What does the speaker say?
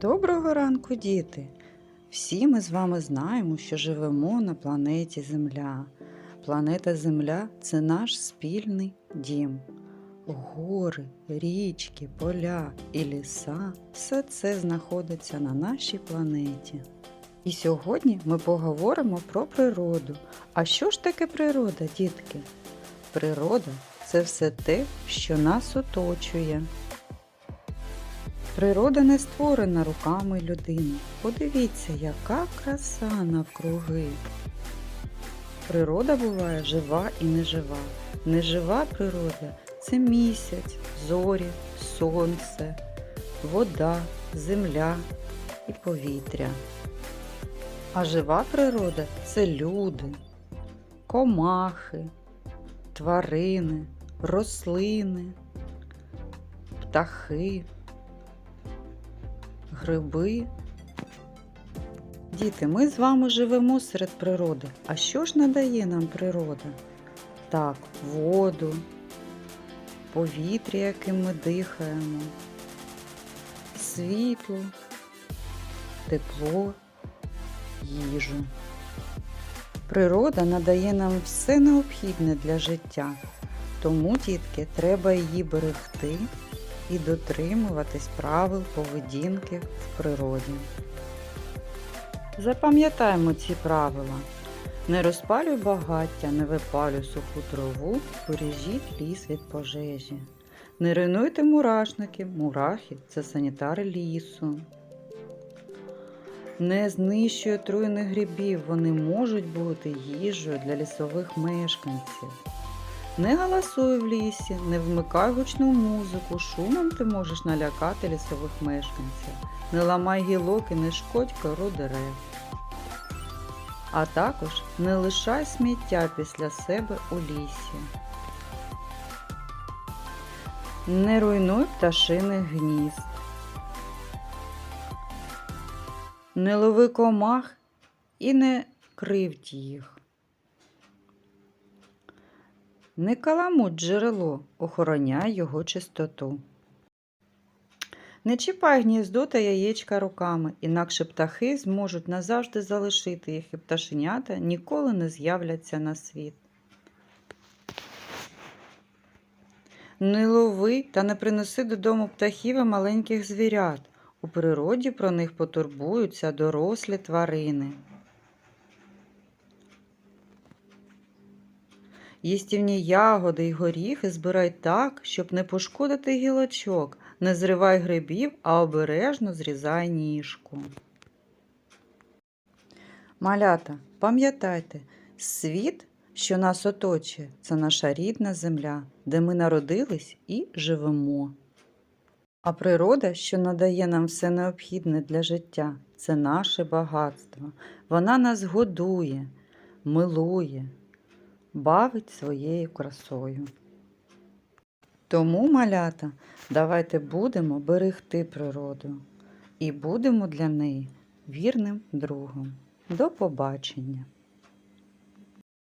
Доброго ранку, діти! Всі ми з вами знаємо, що живемо на планеті Земля. Планета Земля це наш спільний дім. Гори, річки, поля і ліса все це знаходиться на нашій планеті. І сьогодні ми поговоримо про природу. А що ж таке природа, дітки? Природа це все те, що нас оточує. Природа не створена руками людини. Подивіться, яка краса навкруги. Природа буває жива і нежива. Нежива природа це місяць, зорі, сонце, вода, земля і повітря. А жива природа це люди, комахи, тварини, рослини, птахи гриби. Діти, ми з вами живемо серед природи. А що ж надає нам природа? Так, воду, повітря, яким ми дихаємо, світло, тепло, їжу. Природа надає нам все необхідне для життя, тому, дітки, треба її берегти і дотримуватись правил поведінки в природі. Запам'ятаємо ці правила. Не розпалюй багаття, не випалюй суху траву, бережіть ліс від пожежі. Не руйнуйте мурашники, мурахи це санітари лісу. Не знищуй отруйних грибів, вони можуть бути їжею для лісових мешканців. Не галасуй в лісі, не вмикай гучну музику, шумом ти можеш налякати лісових мешканців. Не ламай гілок і не шкодь кору дерев. А також не лишай сміття після себе у лісі. Не руйнуй пташиних гнізд. Не лови комах і не кривдь їх. Не каламуть джерело, охороняй його чистоту. Не чіпай гніздо та яєчка руками, інакше птахи зможуть назавжди залишити їх і пташенята ніколи не з'являться на світ. Не лови та не принеси додому птахів і маленьких звірят. У природі про них потурбуються дорослі тварини. Їстівні ягоди й горіхи збирай так, щоб не пошкодити гілочок, не зривай грибів, а обережно зрізай ніжку. Малята, пам'ятайте, світ, що нас оточує, це наша рідна земля, де ми народились і живемо. А природа, що надає нам все необхідне для життя, це наше багатство. Вона нас годує, милує бавить своєю красою. Тому, малята, давайте будемо берегти природу і будемо для неї вірним другом. До побачення!